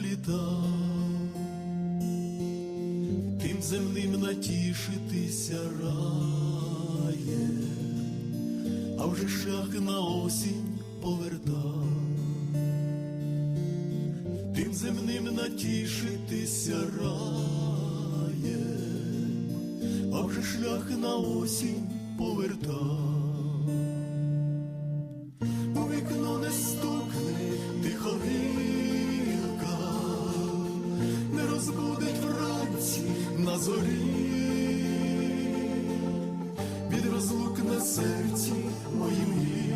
літа, тим земним натішитися рає, а вже шлях на осінь поверта, тим земним натішитися рає, а вже шлях на осінь поверта. На від розлук на серці моїм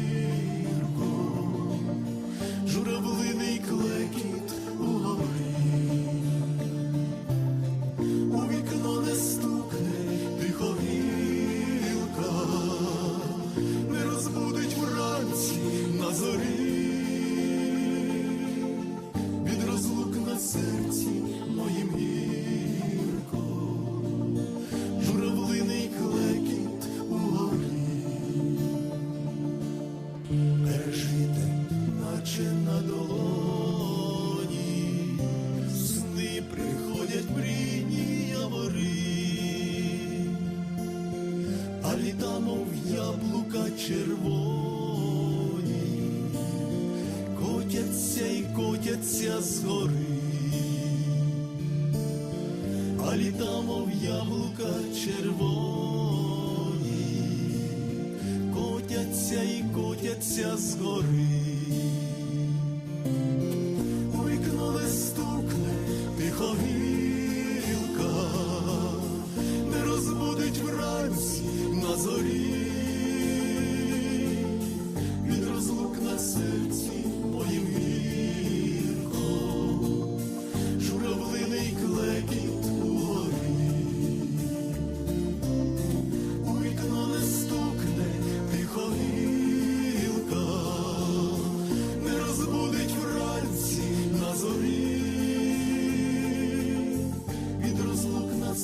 приходять мрійні явори, а літа, мов яблука червоні, котяться і котяться згори, а літа, мов яблука червоні, котяться і котяться згори. У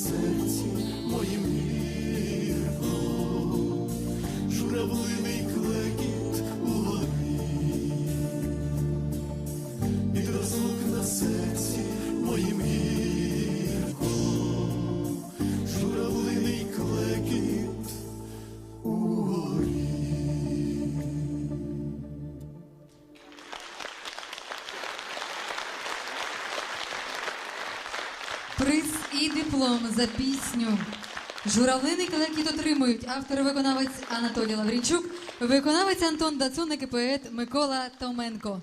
серці моїм гірко, журавлиний клекіт у горі, від розлук на серці моїм гірко, журавлиний клекіт у горі. Приз і диплом за пісню. Журавлиний клекіт отримують автор-виконавець Анатолій Лаврінчук, виконавець Антон Дацуник і поет Микола Томенко.